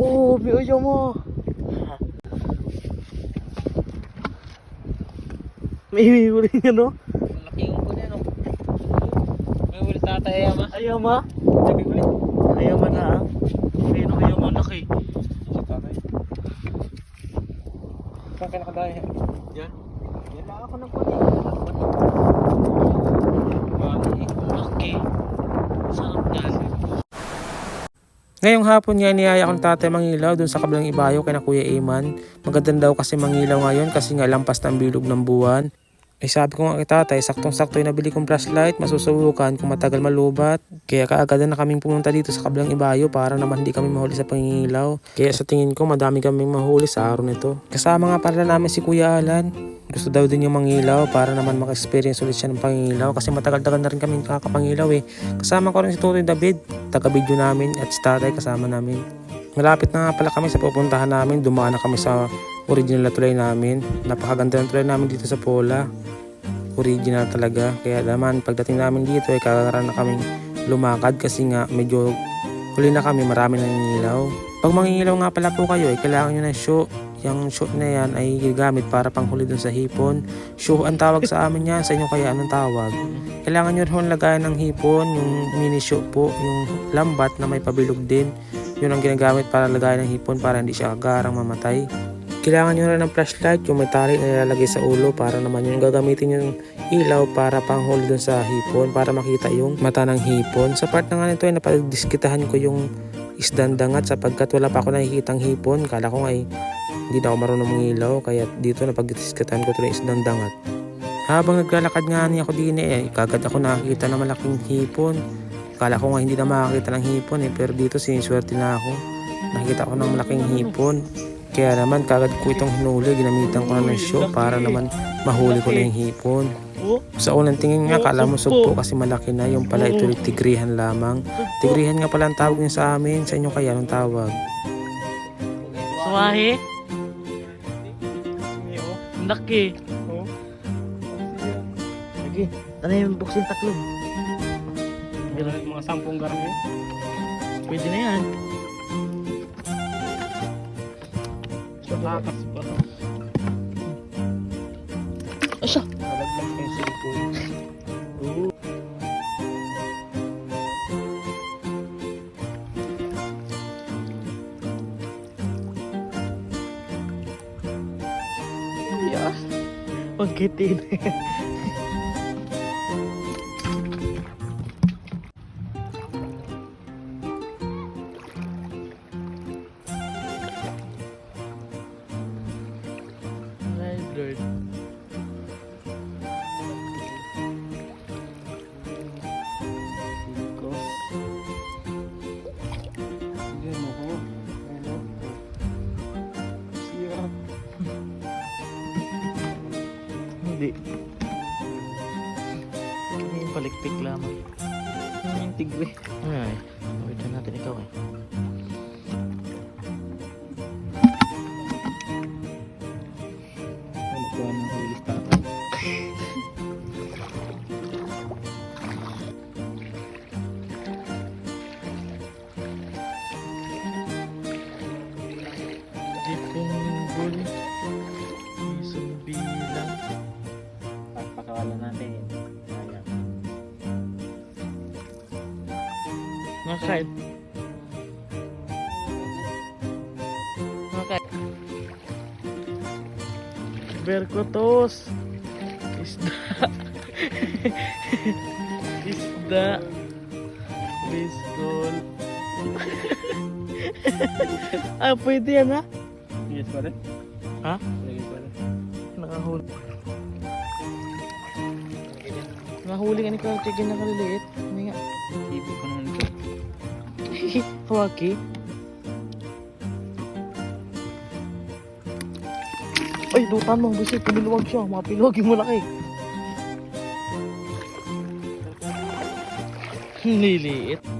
Oh, biyo mo. May huli nga no? Malaki yung no? May ulit tatay ama. Ayaw ma? Sabi ko ulit. Ayaw ma na ah. Ayun ayaw ma na kay. Si tatay. Saan ka nakadaya? Yan. Yan lang ako ng kunin. Okay. Sarap yan. Ngayong hapon nga niyaya kong tatay mangilaw doon sa kabilang ibayo kay na Kuya Iman. Maganda daw kasi mangilaw ngayon kasi nga lampas ng bilog ng buwan. Ay sabi ko nga kay tatay, saktong-sakto yung nabili kong flashlight, masusubukan kung matagal malubat. Kaya kaagad na kaming pumunta dito sa kabilang ibayo para naman hindi kami mahuli sa pangingilaw. Kaya sa tingin ko madami kaming mahuli sa araw nito. Kasama nga pala namin si Kuya Alan. Gusto daw din yung mangilaw para naman maka-experience ulit siya ng pangingilaw kasi matagal-tagal na rin kami kakapangilaw eh. Kasama ko rin si Tutoy David, taga-video namin at si tatay kasama namin. Malapit na nga pala kami sa pupuntahan namin, dumaan na kami sa original na tulay namin. Napakaganda ng tulay namin dito sa Pola. Original talaga. Kaya naman pagdating namin dito ay kakaroon na kaming lumakad kasi nga medyo huli na kami marami nang ilaw. Pag mangingilaw nga pala po kayo ay kailangan nyo ng shoe. Yung shoe na yan ay gigamit para panghuli dun sa hipon. Shoe ang tawag sa amin yan. Sa inyo kaya anong tawag? Kailangan nyo rin lagayan ng hipon, yung mini shoe po, yung lambat na may pabilog din. Yun ang ginagamit para lagayan ng hipon para hindi siya agarang mamatay. Kailangan nyo rin ng flashlight, yung may tali na nilalagay sa ulo para naman yung gagamitin yung ilaw para panghuli dun sa hipon para makita yung mata ng hipon. Sa part na nga nito ay napagdiskitahan ko yung isdang dangat sapagkat wala pa ako nakikitang hipon. Kala ko ay hindi na ako marunong mangilaw kaya dito napagdiskitahan ko ito yung isdang dangat. Habang naglalakad nga niya ako din eh, kagad ako nakakita ng malaking hipon. Kala ko nga hindi na makakita ng hipon eh, pero dito siniswerte na ako. Nakita ko ng malaking hipon. Kaya naman kagad ko itong hinuli, ginamitan ko na ng show para naman mahuli ko na yung hipon. Sa unang tingin nga, kala mo sugpo kasi malaki na, yung pala ito tigrihan lamang. Tigrihan nga pala ang tawag niya sa amin, sa inyo kaya anong tawag? suwahe. Laki. Lagi. Ano yung buksin taklong? Meron mga sampung garam yun. Pwede na yan. Takas pa. Asa? की तीन Hindi. Kami yung palikpik lamang. Ano yung tigwe? Ay, wait na natin ikaw eh. Nakakain. Nakakain. Berkotos. Isda. Isda. Biscol. ah, pwede yan ha? Yes pa rin? Ha? Lagay pa rin. Nakahuli. Nakahuli ka ni Carl Chicken na kaliliit. Hindi nga. Ibig ko naman ito. Hawaki. Ay, dutan mo. Gusto, piniluwag siya. Mga piluwag yung malaki. Liliit.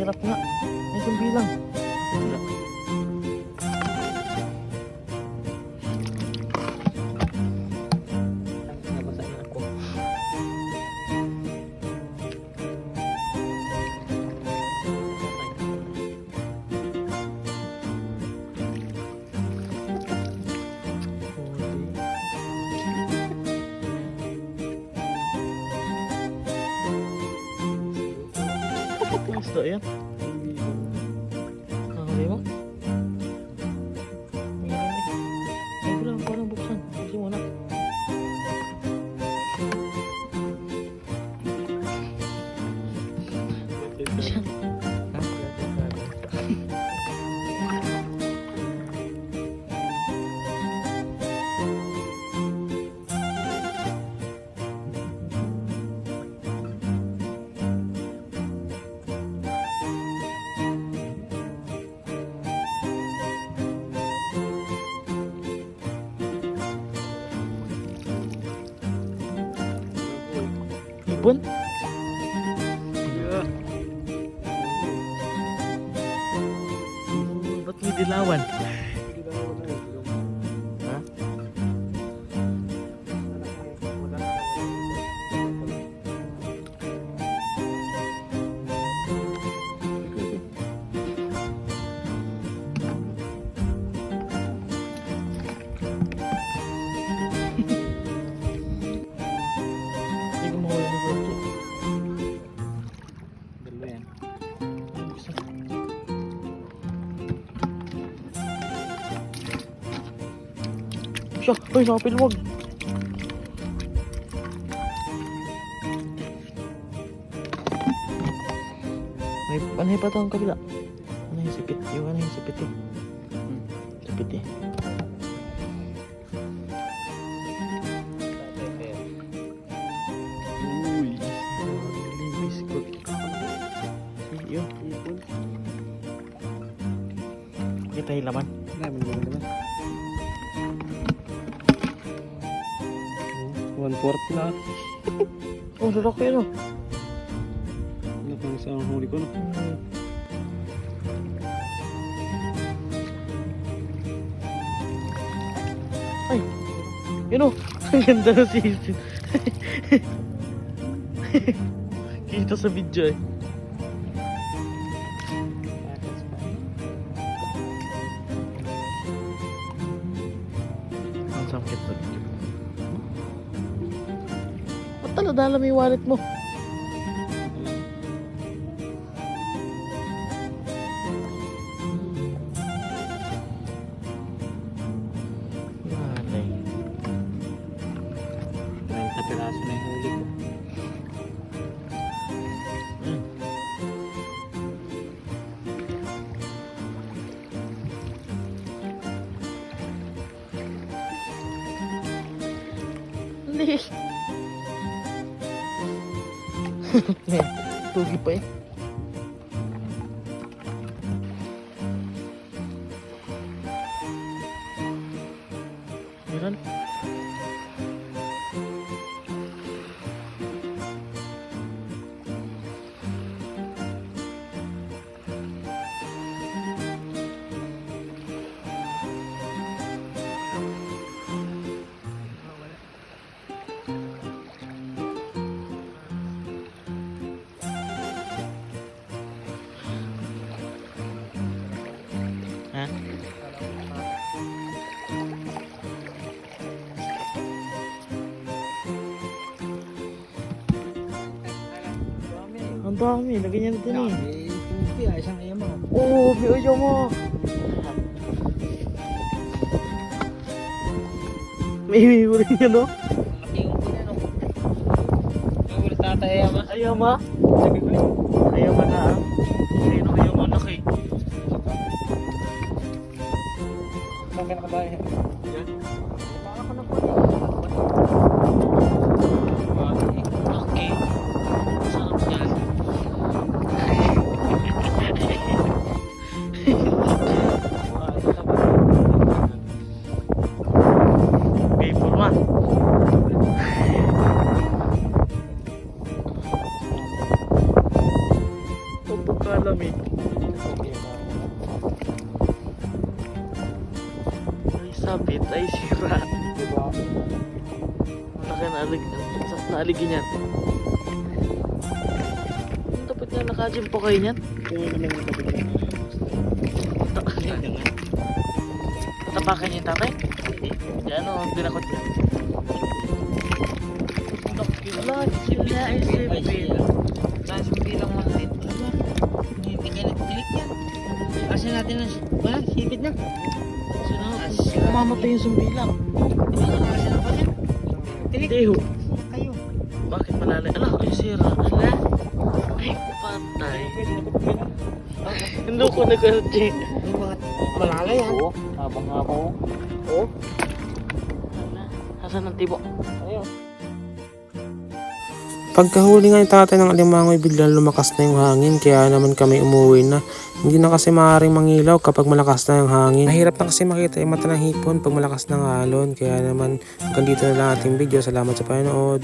Hirap nga. Isang bilang. Wala. Ang isda 20분 siya. Uy, nakapilwag. May panay pa ito ang kabila. Ano yung sipit? Yung ano yung sipit eh. Hmm, sipit eh. Kita hilaman. Nah, bener-bener. 40 lahat. Ang lalaki ano? Ano pang sa huli ko no? Ay! Yun o! Ang ganda na si Kita sa video eh. Ba't taladala mo yung wallet mo? Malay. 30 piraso na yung huli ko. Mm. Hindi. May tugi dami, lagyan niya na din eh. Eh, tupi ah, isang ayaw mo. Oo, oh, ayaw mo. May huli nga no? Laki yung pinano. May ulit tatay ayaw mo. Ayaw ma? Sabi ko eh. Ayaw ma na ah. Ayun ang ayaw mo laki. Saan ka nakabaya? Yan. Baka ko na po sabit, ay sira. Diba? Naka naalig, naaligin yan. Dapat nga naka-gym po kayo niyan. Tatapakan niya yung tatay? Hindi. Ano, binakot niya. Wala, sila ay sipit. Nasa bilang maliit. Hindi ka nagtilik yan. Asa natin na, ba? Sipit na. Kumamatay yung yan? Tilik. Hindi ho. Kayo. Bakit malalay? Ala, ay sira. Ala. Ay, patay. Hindi ko nag-archi. Yung mga malalay yan. Oo, habang nga po. Oo. Ala, asan ang tibo? Ayun. Pagkahuli nga ni tatay ng alimangoy, biglang lumakas na yung hangin, kaya naman kami umuwi na. Hindi na kasi maaaring mangilaw kapag malakas na yung hangin. Mahirap na kasi makita yung mata ng hipon pag malakas ng alon, kaya naman hanggang dito na lang ating video. Salamat sa panonood.